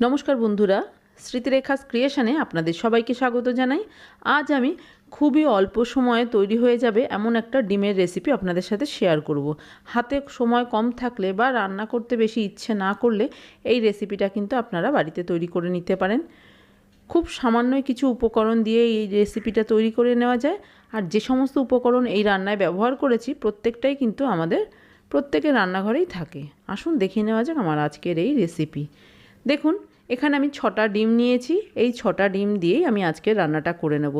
নমস্কার বন্ধুরা, স্মৃতিরেখাস ক্রিয়েশনে আপনাদের সবাইকে স্বাগত জানাই। আজ আমি খুবই অল্প সময়ে তৈরি হয়ে যাবে এমন একটা ডিমের রেসিপি আপনাদের সাথে শেয়ার করব। হাতে সময় কম থাকলে বা রান্না করতে বেশি ইচ্ছে না করলে এই রেসিপিটা কিন্তু আপনারা বাড়িতে তৈরি করে নিতে পারেন। খুব সামান্যই কিছু উপকরণ দিয়ে এই রেসিপিটা তৈরি করে নেওয়া যায়। আর যে সমস্ত উপকরণ এই রান্নায় ব্যবহার করেছি, প্রত্যেকটাই কিন্তু আমাদের প্রত্যেকের রান্নাঘরেই থাকে। আসুন দেখে নেওয়া যাক আমার আজকের এই রেসিপি দেখুন, এখানে আমি ছটা ডিম নিয়েছি, এই ছটা ডিম দিয়েই আমি আজকে রান্নাটা করে নেব।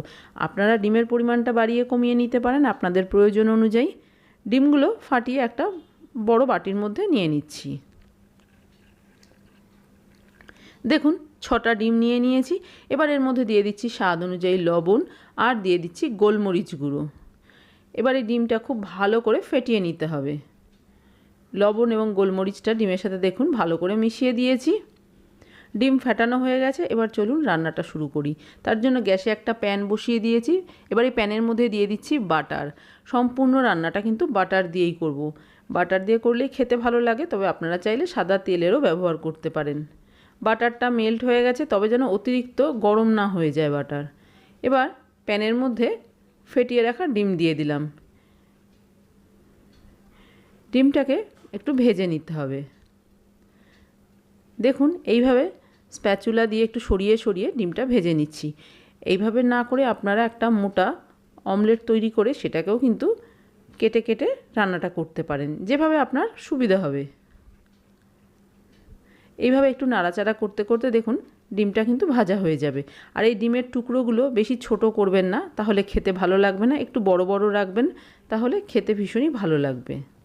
আপনারা ডিমের পরিমাণটা বাড়িয়ে কমিয়ে নিতে পারেন, আপনাদের প্রয়োজন অনুযায়ী। ডিমগুলো ফাটিয়ে একটা বড় বাটির মধ্যে নিয়ে নিচ্ছি। দেখুন, ছটা ডিম নিয়ে নিয়েছি, এবার এর মধ্যে দিয়ে দিচ্ছি স্বাদ অনুযায়ী লবণ আর দিয়ে দিচ্ছি গোলমরিচ গুঁড়ো। এবার এই ডিমটা খুব ভালো করে ফেটিয়ে নিতে হবে। লবণ এবং গোলমরিচটা ডিমের সাথে দেখুন, ভালো করে মিশিয়ে দিয়েছি। ডিম ফেটানো হয়ে গেছে, এবার চলুন রান্নাটা শুরু করি। তার জন্য গ্যাসে একটা প্যান বসিয়ে দিয়েছি, এবার এই প্যানের মধ্যে দিয়ে দিচ্ছি বাটার। সম্পূর্ণ রান্নাটা কিন্তু বাটার দিয়েই করব। বাটার দিয়ে করলেই খেতে ভালো লাগে, তবে আপনারা চাইলে সাদা তেলেরও ব্যবহার করতে পারেন। বাটারটা মেল্ট হয়ে গেছে, তবে যেন অতিরিক্ত গরম না হয়ে যায় বাটার। এবার প্যানের মধ্যে ফেটিয়ে রাখা ডিম দিয়ে দিলাম। ডিমটাকে একটু ভেজে নিতে হবে। দেখুন, এইভাবে স্প্যাচুলা দিয়ে একটু সরিয়ে সরিয়ে ডিমটা ভেজে নিচ্ছি। এইভাবে না করে আপনারা একটা মোটা অমলেট তৈরি করে সেটাকেও কিন্তু কেটে কেটে রান্নাটা করতে পারেন। যেভাবে আপনার সুবিধা হবে। এইভাবে একটু নাড়াচাড়া করতে করতে দেখুন ডিমটা কিন্তু ভাজা হয়ে যাবে। আর এই ডিমের টুকরোগুলো বেশি ছোট করবেন না, তাহলে খেতে ভালো লাগবে না। একটু বড় বড় রাখবেন, তাহলে খেতে ভীষণই ভালো লাগবে।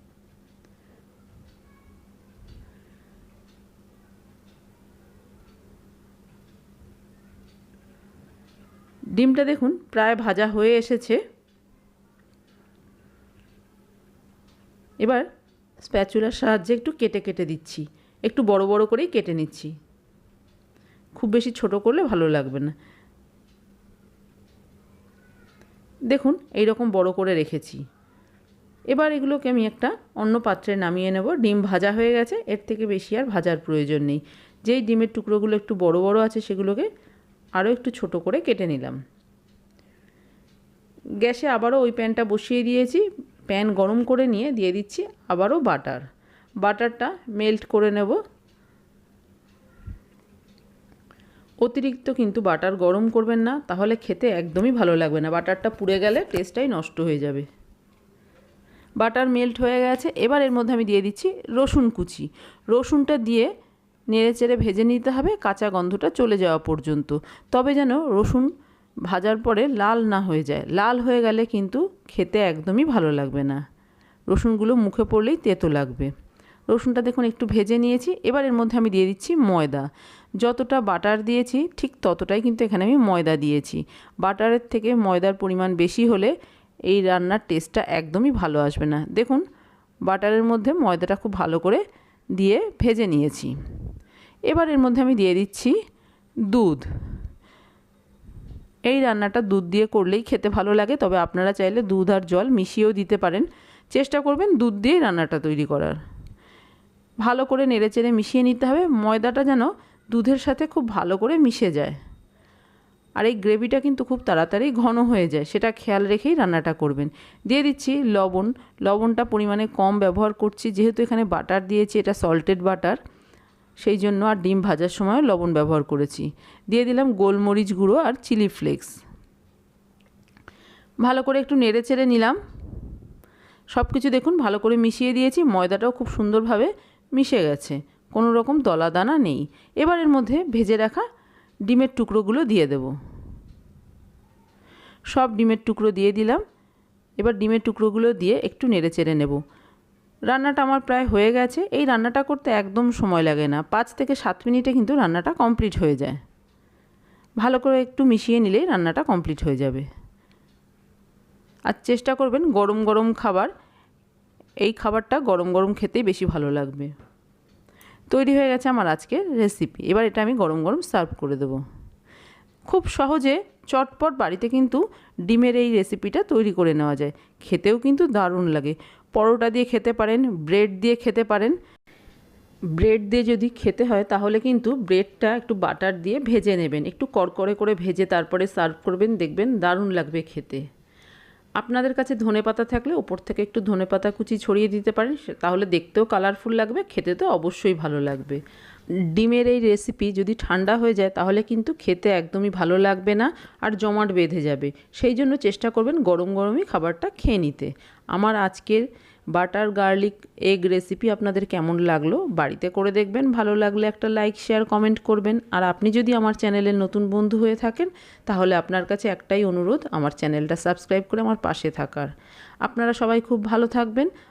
ডিমটা দেখুন, প্রায় ভাজা হয়ে এসেছে। এবার স্প্যাচুলার সাহায্যে একটু কেটে কেটে দিচ্ছি। একটু বড় বড় করেই কেটে নিচ্ছি। খুব বেশি ছোট করলে ভালো লাগবে না। দেখুন এই রকম বড় করে রেখেছি। এবার এগুলোকে আমি একটা অন্য পাত্রে নামিয়ে নেব। ডিম ভাজা হয়ে গেছে, এর থেকে বেশি আর ভাজার প্রয়োজন নেই। যেই ডিমের টুকরোগুলো একটু বড় বড় আছে, সেগুলোকে আরও একটু ছোট করে কেটে নিলাম। গ্যাসে আবারও ওই প্যানটা বসিয়ে দিয়েছি। প্যান গরম করে নিয়ে দিয়ে দিচ্ছি আবারও বাটার। বাটারটা মেল্ট করে নেব। অতিরিক্ত কিন্তু বাটার গরম করবেন না, তাহলে খেতে একদমই ভালো লাগবে না। বাটারটা পুড়ে গেলে টেস্টটাই নষ্ট হয়ে যাবে। বাটার মেল্ট হয়ে গেছে। এবার এর মধ্যে আমি দিয়ে দিচ্ছি রসুন কুচি। রসুনটা দিয়ে নেড়ে চেড়ে ভেজে নিতে হবে, কাঁচা গন্ধটা চলে যাওয়া পর্যন্ত। তবে যেন রসুন ভাজার পরে লাল না হয়ে যায়। লাল হয়ে গেলে কিন্তু খেতে একদমই ভালো লাগবে না। রসুনগুলো মুখে পড়লেই তেতো লাগবে। রসুনটা দেখুন, একটু ভেজে নিয়েছি। এবার এর মধ্যে আমি দিয়ে দিচ্ছি ময়দা। যতটা বাটার দিয়েছি, ঠিক ততটাই কিন্তু এখানে আমি ময়দা দিয়েছি। বাটারের থেকে ময়দার পরিমাণ বেশি হলে এই রান্নার টেস্টটা একদমই ভালো আসবে না। দেখুন, বাটারের মধ্যে ময়দাটা খুব ভালো করে দিয়ে ভেজে নিয়েছি। এবার এর মধ্যে আমি দিয়ে দিচ্ছি দুধ। এই রান্নাটা দুধ দিয়ে করলেই খেতে ভালো লাগে, তবে আপনারা চাইলে দুধ আর জল মিশিয়েও দিতে পারেন। চেষ্টা করবেন দুধ দিয়েই রান্নাটা তৈরি করার। ভালো করে নেড়ে চেড়ে মিশিয়ে নিতে হবে, ময়দাটা যেন দুধের সাথে খুব ভালো করে মিশে যায়। আর এই গ্রেভিটা কিন্তু খুব তাড়াতাড়ি ঘন হয়ে যায়, সেটা খেয়াল রেখেই রান্নাটা করবেন। দিয়ে দিচ্ছি লবণ। লবণটা পরিমাণে কম ব্যবহার করছি, যেহেতু এখানে বাটার দিয়েছি, এটা সল্টেড বাটার সেই জন্য আর ডিম ভাজার সময় লবণ ব্যবহার করেছি। দিয়ে দিলাম গোলমরিচ গুঁড়ো আর চিলি ফ্লেক্স। ভালো করে একটু নেড়ে চেড়ে নিলাম। সব কিছু দেখুন, ভালো করে মিশিয়ে দিয়েছি, ময়দাটাও খুব সুন্দরভাবে মিশে গেছে, কোনো রকম দলা দানা নেই। এবার এর মধ্যে ভেজে রাখা ডিমের টুকরোগুলো দিয়ে দেব। সব ডিমের টুকরো দিয়ে দিলাম। এবার ডিমের টুকরোগুলো দিয়ে একটু নেড়ে চেড়ে নেব। রান্নাটা আমার প্রায় হয়ে গেছে। এই রান্নাটা করতে একদম সময় লাগে না। পাঁচ থেকে সাত মিনিটে কিন্তু রান্নাটা কমপ্লিট হয়ে যায়। ভালো করে একটু মিশিয়ে নিলেই রান্নাটা কমপ্লিট হয়ে যাবে। আর চেষ্টা করবেন গরম গরম খাবার। এই খাবারটা গরম গরম খেতেই বেশি ভালো লাগবে। তৈরি হয়ে গেছে আমার আজকের রেসিপি এবার এটা আমি গরম গরম সার্ভ করে দেবো। খুব সহজে চটপট বাড়িতে কিন্তু ডিমের এই রেসিপিটা তৈরি করে নেওয়া যায়। খেতেও কিন্তু দারুণ লাগে। পরোটা দিয়ে খেতে পারেন ব্রেড দিয়ে খেতে পারেন। ব্রেড দিয়ে যদি খেতে হয়, তাহলে কিন্তু ব্রেডটা একটু বাটার দিয়ে ভেজে নেবেন। একটু কড়কড়ে করে ভেজে তারপরে সার্ভ করবেন, দেখবেন দারুণ লাগবে খেতে। আপনাদের কাছে ধনে পাতা থাকলে ওপর থেকে একটু ধনে পাতা কুচি ছড়িয়ে দিতে পারেন তাহলে দেখতেও কালারফুল লাগবে, খেতে তো অবশ্যই ভালো লাগবে। ডিমের এই রেসিপি যদি ঠান্ডা হয়ে যায়, তাহলে কিন্তু খেতে একদমই ভালো লাগবে না আর জমাট বেঁধে যাবে। সেই জন্য চেষ্টা করবেন গরম গরমই খাবারটা খেয়ে নিতে। আমার আজকের বাটার গার্লিক এগ রেসিপি আপনাদের কেমন লাগল বাড়িতে করে দেখবেন। ভালো লাগলে একটা লাইক শেয়ার কমেন্ট করবেন। আর আপনি যদি আমার চ্যানেলের নতুন বন্ধু হয়ে থাকেন, তাহলে আপনার কাছে একটাই অনুরোধ, আমার চ্যানেলটা সাবস্ক্রাইব করে আমার পাশে থাকার। আপনারা সবাই খুব ভালো থাকবেন।